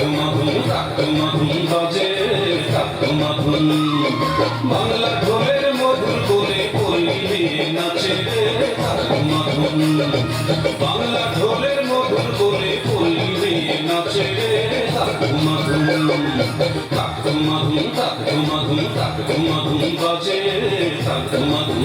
Come on, come on. Bangla ঢোলের মধুর কোলে পল্লী নাচে বাংলা ঢোলের মধুর কোলে পল্লী নাচে তাকুমাধুম তাকুমাধুম তাকুমাধুম বাজে তাকুমাধুম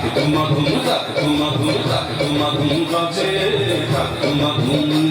धुम धुम धुम धुम धुम धुम मचे धुम धुम